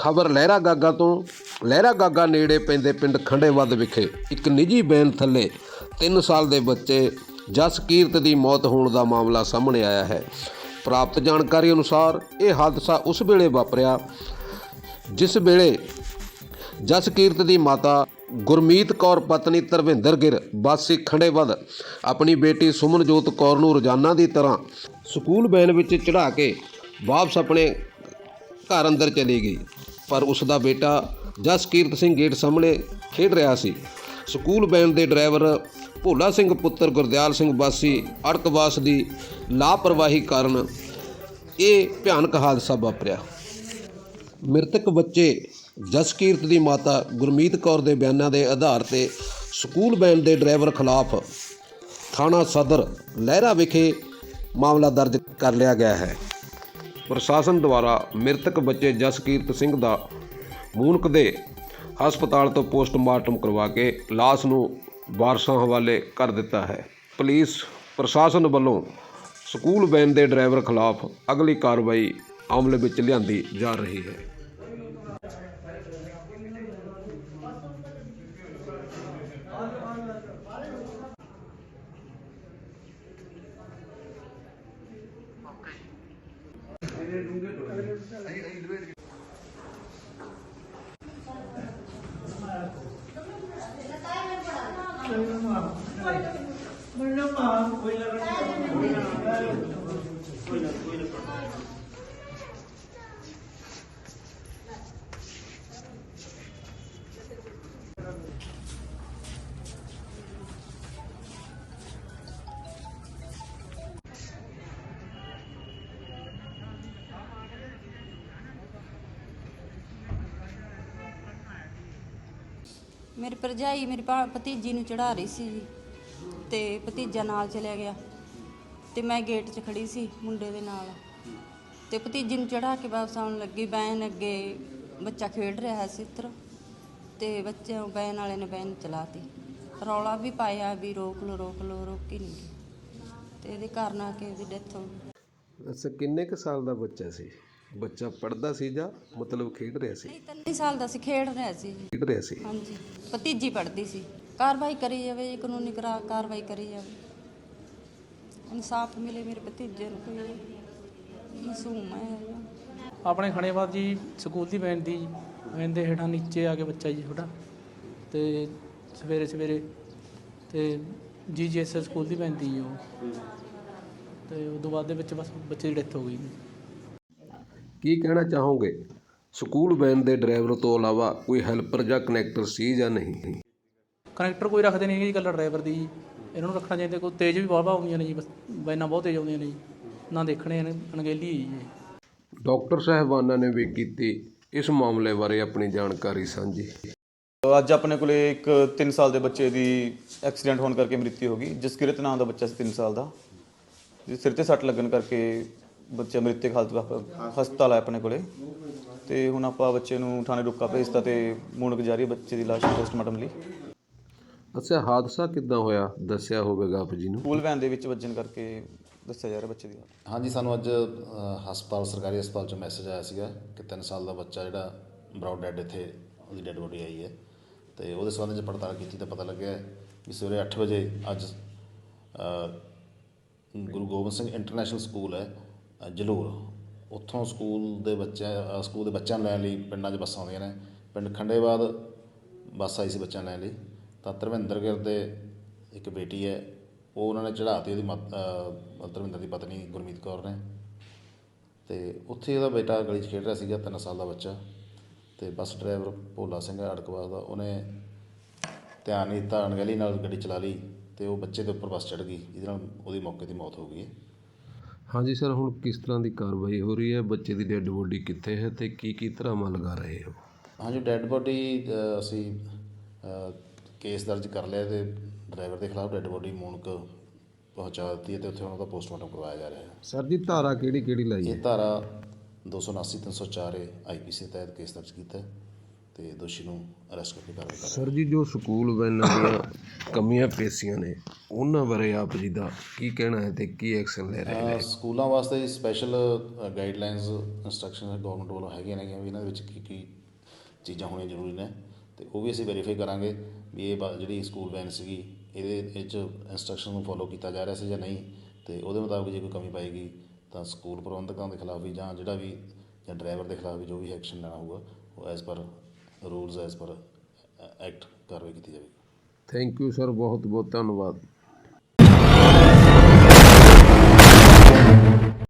ਖਬਰ ਲਹਿਰਾ ਗਾਗਾ ਤੋਂ। ਲਹਿਰਾ ਗਾਗਾ ਨੇੜੇ ਪੈਂਦੇ ਪਿੰਡ ਖੰਡੇਵੱਦ ਵਿਖੇ ਇੱਕ ਨਿੱਜੀ ਬੈਨ ਥੱਲੇ 3 ਸਾਲ ਦੇ ਬੱਚੇ ਜਸਕੀਰਤ ਦੀ ਮੌਤ ਹੋਣ ਦਾ ਮਾਮਲਾ ਸਾਹਮਣੇ ਆਇਆ ਹੈ। ਪ੍ਰਾਪਤ ਜਾਣਕਾਰੀ ਅਨੁਸਾਰ ਇਹ ਹਾਦਸਾ ਉਸ ਵੇਲੇ ਵਾਪਰਿਆ, ਜਿਸ ਵੇਲੇ ਜਸਕੀਰਤ ਦੀ ਮਾਤਾ ਗੁਰਮੀਤ ਕੌਰ, ਪਤਨੀ ਤਰਵਿੰਦਰ ਗਿਰ, ਵਾਸੀ ਖੰਡੇਵਦ ਆਪਣੀ ਬੇਟੀ ਸੁਮਨਜੋਤ ਕੌਰ ਨੂੰ ਰੋਜ਼ਾਨਾ ਦੀ ਤਰ੍ਹਾਂ ਸਕੂਲ ਵੈਨ ਵਿੱਚ ਚੜਾ ਕੇ ਵਾਪਸ ਆਪਣੇ ਘਰ ਅੰਦਰ ਚਲੀ ਗਈ। ਪਰ ਉਸ ਦਾ ਬੇਟਾ ਜਸਕੀਰਤ ਸਿੰਘ ਗੇਟ ਸਾਹਮਣੇ ਖੇਡ ਰਿਹਾ ਸੀ। ਸਕੂਲ ਵੈਨ ਦੇ ਡਰਾਈਵਰ ਭੋਲਾ ਸਿੰਘ ਪੁੱਤਰ ਗੁਰਦਿਆਲ ਸਿੰਘ ਵਾਸੀ ਅੜਕਵਾਸ ਦੀ ਲਾਪਰਵਾਹੀ ਕਾਰਨ ਇਹ ਭਿਆਨਕ ਹਾਦਸਾ ਵਾਪਰਿਆ। ਮ੍ਰਿਤਕ ਬੱਚੇ ਜਸਕੀਰਤ ਦੀ ਮਾਤਾ ਗੁਰਮੀਤ ਕੌਰ ਦੇ ਬਿਆਨਾਂ ਦੇ ਆਧਾਰ ਤੇ ਸਕੂਲ ਵੈਨ ਦੇ ਡਰਾਈਵਰ ਖਿਲਾਫ ਥਾਣਾ ਸਦਰ ਲਹਿਰਾ ਵਿਖੇ ਮਾਮਲਾ ਦਰਜ ਕਰ ਲਿਆ ਗਿਆ ਹੈ। ਪ੍ਰਸ਼ਾਸਨ ਦੁਆਰਾ ਮ੍ਰਿਤਕ ਬੱਚੇ ਜਸਕੀਰਤ ਸਿੰਘ ਦਾ ਮੂਨਕ ਦੇ ਹਸਪਤਾਲ ਤੋਂ ਪੋਸਟਮਾਰਟਮ ਕਰਵਾ ਕੇ ਲਾਸ਼ ਨੂੰ ਵਾਰਸਾਂ ਹਵਾਲੇ ਕਰ ਦਿੱਤਾ ਹੈ। ਪੁਲਿਸ ਪ੍ਰਸ਼ਾਸਨ ਵੱਲੋਂ ਸਕੂਲ ਵੈਨ ਦੇ ਡਰਾਈਵਰ ਖਿਲਾਫ ਅਗਲੀ ਕਾਰਵਾਈ ਅਮਲ ਵਿੱਚ ਲਿਆਂਦੀ ਜਾ ਰਹੀ ਹੈ। வெள்ளமா வெள்ளமா வெள்ளமா ਮੇਰੀ ਭਰਜਾਈ ਮੇਰੀ ਭਾ- ਭਤੀਜੀ ਨੂੰ ਚੜਾ ਰਹੀ ਸੀ ਜੀ ਤੇ ਭਤੀਜਾ ਨਾਲ ਚਲਿਆ ਗਿਆ ਤੇ ਮੈਂ ਗੇਟ 'ਚ ਖੜੀ ਸੀ ਮੁੰਡੇ ਦੇ ਨਾਲ ਤੇ ਭਤੀਜੀ ਨੂੰ ਚੜਾ ਕੇ ਵਾਪਸ ਆਉਣ ਲੱਗੀ ਬੈਨ ਅੱਗੇ ਬੱਚਾ ਖੇਡ ਰਿਹਾ ਸੀ ਇੱਧਰ ਤੇ ਬੱਚੇ ਬੈਨ ਵਾਲੇ ਨੇ ਬੈਨ ਚਲਾਤੀ ਰੌਲਾ ਵੀ ਪਾਇਆ ਵੀ ਰੋਕ ਲੋ ਰੋਕ ਲੋ ਰੋਕੀ ਨਹੀਂ ਗਈ। ਤੇ ਇਹਦੇ ਕਾਰਨ ਆ ਕੇ ਉਹਦੀ ਡੈਥ ਹੋ ਗਈ ਅੱਛਾ, ਕਿੰਨੇ ਕੁ ਸਾਲ ਦਾ ਬੱਚਾ ਸੀ ਬੱਚਾ ਪੜਦਾ ਸੀ ਜਾਂ ਮਤਲਬ ਖੇਡ ਰਿਹਾ ਸੀ? ਨਹੀਂ ਸਾਲ ਦਾ ਸੀ ਖੇਡ ਰਿਹਾ ਸੀ। ਜੀ ਖੇਡ ਰਿਹਾ ਸੀ? ਹਾਂਜੀ ਭਤੀਜੀ ਪੜਦੀ ਸੀ। ਕਾਰਵਾਈ ਕਰੀ ਜਾਵੇ ਜੀ ਕਾਨੂੰਨੀ ਕਰਾ ਕਾਰਵਾਈ ਕਰੀ ਜਾਵੇ। ਇਨਸਾਫ ਮਿਲੇ ਮੇਰੇ ਭਤੀਜੇ ਨੂੰ ਕੋਈ। ਮਾਸੂਮ ਹੈ। ਆਪਣੇ ਖਣੇਬਾਦ ਜੀ ਸਕੂਲ ਦੀ ਵੈਨ ਦੀ ਵੈਨ ਦੇ ਹੇਠਾਂ ਨੀਚੇ ਆ ਕੇ ਬੱਚਾ ਜੀ ਛੋਟਾ। ਤੇ ਸਵੇਰੇ ਸਵੇਰੇ ਤੇ ਜੀਜੀਐਸ ਸਕੂਲ ਦੀ ਵੈਨ ਦੀ ਜੀ ਉਹ। ਤੇ ਉਦੋਂ ਬਾਅਦ ਦੇ ਵਿੱਚ ਬਸ ਬੱਚੇ ਦੀ ਡੈਥ ਹੋ ਗਈ ਜੀ। ਕੀ ਕਹਿਣਾ ਚਾਹੋਗੇ? ਸਕੂਲ ਵੈਨ ਦੇ ਡਰਾਈਵਰ ਤੋਂ ਇਲਾਵਾ ਕੋਈ ਹੈਲਪਰ ਜਾਂ ਕਨੈਕਟਰ ਸੀ ਜਾਂ ਨਹੀਂ? ਕਨੈਕਟਰ ਕੋਈ ਰੱਖਦੇ ਨਹੀਂ ਜੀ ਇਕੱਲਾ ਡਰਾਈਵਰ ਦੀ ਜੀ। ਇਹਨਾਂ ਨੂੰ ਰੱਖਣਾ ਚਾਹੀਦਾ ਕੋਈ ਤੇਜ਼ ਵੀ ਬਹੁਤ ਆਉਂਦੀਆਂ ਨੇ ਜੀ ਬਸ ਵੈਨਾਂ ਬਹੁਤ ਤੇਜ਼ ਆਉਂਦੀਆਂ ਨੇ ਜੀ। ਨਾ ਦੇਖਣੇ ਨੇ ਅਣਗਹਿਲੀ ਹੈ ਜੀ ਡਾਕਟਰ ਸਾਹਿਬਾਨਾਂ ਨੇ ਵੀ ਕੀਤੀ ਇਸ ਮਾਮਲੇ ਬਾਰੇ ਆਪਣੀ ਜਾਣਕਾਰੀ ਸਾਂਝੀ। ਅੱਜ ਆਪਣੇ ਕੋਲੇ ਇੱਕ 3 ਸਾਲ ਦੇ ਬੱਚੇ ਦੀ ਐਕਸੀਡੈਂਟ ਹੋਣ ਕਰਕੇ ਮ੍ਰਿਤੂ ਹੋ ਗਈ ਜਸਕਿਰਤ ਨਾਮ ਦਾ ਬੱਚਾ ਸੀ 3 ਸਾਲ ਦਾ। ਜਿਸ ਸਿਰ ਤੇ ਸੱਟ ਲੱਗਣ ਕਰਕੇ ਬੱਚਾ ਮ੍ਰਿਤਕ ਹਾਲਤ ਵਿੱਚ ਹਸਪਤਾਲ ਆਇਆ ਆਪਣੇ ਕੋਲੇ। ਤੇ ਹੁਣ ਆਪਾਂ ਬੱਚੇ ਨੂੰ ਥਾਣੇ ਰੁਕਾ ਭੇਜਤਾ ਤੇ ਮੂਣਕ ਜਾਰੀ ਹੈ ਬੱਚੇ ਦੀ ਲਾਸ਼ ਪੋਸਟਮਾਰਟਮ ਲਈ। ਅੱਛਾ ਹਾਦਸਾ ਕਿੱਦਾਂ ਹੋਇਆ? ਦੱਸਿਆ ਹੋਵੇਗਾ ਆਪ ਜੀ ਨੂੰ। ਸਕੂਲ ਵੈਨ ਦੇ ਵਿੱਚ ਵੱਜਣ ਕਰਕੇ ਦੱਸਿਆ ਜਾ ਰਿਹਾ ਬੱਚੇ ਦੀ। ਹਾਲਤ ਹਾਂਜੀ ਸਾਨੂੰ ਅੱਜ ਅ, ਹਸਪਤਾਲ ਸਰਕਾਰੀ ਹਸਪਤਾਲ ਚੋਂ ਮੈਸੇਜ ਆਇਆ ਸੀਗਾ ਕਿ 3 ਸਾਲ ਦਾ ਬੱਚਾ ਜਿਹੜਾ ਬਰਾਊਡ ਡੈਡ ਇੱਥੇ ਉਹਦੀ ਡੈਡ ਬੋਡੀ ਆਈ ਹੈ। ਤੇ ਉਹਦੇ ਸੰਬੰਧ ਵਿੱਚ ਪੜਤਾਲ ਕੀਤੀ ਤਾਂ ਪਤਾ ਲੱਗਿਆ ਕਿ ਸਵੇਰੇ 8 ਵਜੇ ਅੱਜ ਅ, ਗੁਰੂ ਗੋਬਿੰਦ ਸਿੰਘ ਇੰਟਰਨੈਸ਼ਨਲ ਸਕੂਲ ਹੈ। ਜਲੂਰ। ਉੱਥੋਂ ਸਕੂਲ ਦੇ ਬੱਚਿਆਂ ਸਕੂਲ ਦੇ ਬੱਚਿਆਂ ਨੂੰ ਲੈਣ ਲਈ ਪਿੰਡਾਂ 'ਚ ਬੱਸਾਂ ਆਉਂਦੀਆਂ ਨੇ। ਪਿੰਡ ਖੰਡੇਬਾਦ ਬੱਸ ਆਈ ਸੀ ਬੱਚਿਆਂ ਨੂੰ ਲੈਣ ਲਈ। ਤਾਂ ਧਰਮਿੰਦਰ ਗਿਰ ਦੇ ਇੱਕ ਬੇਟੀ ਹੈ, ਉਹ ਉਹਨਾਂ ਨੇ ਚੜ੍ਹਾਤੀ ਉਹਦੀ ਮਤ- ਧਰਮਿੰਦਰ ਦੀ ਪਤਨੀ ਗੁਰਮੀਤ ਕੌਰ ਨੇ। ਅਤੇ ਉੱਥੇ ਉਹਦਾ ਬੇਟਾ ਗਲੀ 'ਚ ਖੇਡ ਰਿਹਾ ਸੀਗਾ, ਤਿੰਨ ਸਾਲ ਦਾ ਬੱਚਾ। ਅਤੇ ਬੱਸ ਡਰਾਈਵਰ ਭੋਲਾ ਸਿੰਘ ਅੜਕਵਾਸ ਦਾ, ਉਹਨੇ ਧਿਆਨ ਨਹੀਂ ਦਿੱਤਾ ਅਣਗਹਿਲੀ ਨਾਲ ਗੱਡੀ ਚਲਾ ਲਈ ਅਤੇ ਉਹ ਬੱਚੇ ਦੇ ਉੱਪਰ ਬੱਸ ਚੜ੍ਹ ਗਈ, ਜਿਹਦੇ ਨਾਲ ਉਹਦੀ ਮੌਕੇ ਤੇ ਮੌਤ ਹੋ ਗਈ ਹੈ। ਹਾਂਜੀ ਸਰ ਹੁਣ ਕਿਸ ਤਰ੍ਹਾਂ ਦੀ ਕਾਰਵਾਈ ਹੋ ਰਹੀ ਹੈ? ਬੱਚੇ ਦੀ ਡੈੱਡ ਬੋਡੀ ਕਿੱਥੇ ਹੈ ਤੇ ਕੀ ਕੀ ਧਰਾਵਾਂ ਲਗਾ ਰਹੇ ਹੋ? ਹਾਂਜੀ ਡੈੱਡ ਬੋਡੀ ਅਸੀਂ ਕੇਸ ਦਰਜ ਕਰ ਲਿਆ ਤੇ ਡਰਾਈਵਰ ਦੇ ਖਿਲਾਫ ਡੈੱਡ ਬੋਡੀ ਮੂਨਕ ਪਹੁੰਚਾ ਦਿੱਤੀ ਹੈ ਤੇ ਉੱਥੇ ਉਹਨਾਂ ਦਾ ਪੋਸਟਮਾਰਟਮ ਕਰਵਾਇਆ ਜਾ ਰਿਹਾ ਹੈ। ਸਰ ਜੀ ਧਾਰਾ ਕਿਹੜੀ ਕਿਹੜੀ ਲਾਈ ਹੈ? ਇਹ ਧਾਰਾ 279 304 ਏ ਆਈਪੀਸੀ ਤਹਿਤ ਕੇਸ ਦਰਜ ਕੀਤਾ ਹੈ। ਤੇ ਦੋਸ਼ੀ ਨੂੰ ਅਰੈਸਟ ਕਰਕੇ ਕਾਰਵਾਈ ਕਰ ਸਰ ਜੀ ਜੋ ਸਕੂਲ ਵੈਨਾਂ ਦੀਆਂ ਕਮੀਆਂ ਪੇਸ਼ੀਆਂ ਨੇ ਉਹਨਾਂ ਬਾਰੇ ਆਪ ਜੀ ਦਾ ਕੀ ਕਹਿਣਾ ਹੈ ਤੇ ਕੀ ਐਕਸ਼ਨ ਲੈ ਰਹੇ ਨੇ? ਸਕੂਲਾਂ ਵਾਸਤੇ ਸਪੈਸ਼ਲ ਗਾਈਡਲਾਈਨਸ ਇੰਸਟਰਕਸ਼ਨ ਗਵਰਨਮੈਂਟ ਵੱਲੋਂ ਹੈਗੀਆਂ ਨੇ ਵੀ ਇਹਨਾਂ ਦੇ ਵਿੱਚ ਕੀ ਕੀ ਚੀਜ਼ਾਂ ਹੋਣੀਆਂ ਜ਼ਰੂਰੀ ਨੇ ਤੇ ਉਹ ਵੀ ਅਸੀਂ ਵੈਰੀਫਾਈ ਕਰਾਂਗੇ ਵੀ ਇਹ ਜਿਹੜੀ ਸਕੂਲ ਵੈਨ ਸੀਗੀ ਇਹਦੇ ਵਿੱਚ ਇੰਸਟਰਕਸ਼ਨ ਨੂੰ ਫੋਲੋ ਕੀਤਾ ਜਾ ਰਿਹਾ ਸੀ ਜਾਂ ਨਹੀਂ ਤੇ ਉਹਦੇ ਮੁਤਾਬਕ ਜੇ ਕੋਈ ਕਮੀ ਪਾਏਗੀ ਤਾਂ ਸਕੂਲ ਪ੍ਰਬੰਧਕਾਂ ਦੇ ਖਿਲਾਫ ਵੀ ਜਾਂ ਜਿਹੜਾ ਵੀ ਜਾਂ ਡਰਾਈਵਰ ਦੇ ਖਿਲਾਫ ਵੀ ਜੋ ਵੀ ਐਕਸ਼ਨ ਲੈਣਾ ਹੋਊਗਾ ਉਹ as per rules as per act ਕਾਰਵਾਈ ਕੀਤੀ ਜਾਵੇਗੀ। ਥੈਂਕ ਯੂ ਸਰ ਬਹੁਤ ਬਹੁਤ ਧੰਨਵਾਦ।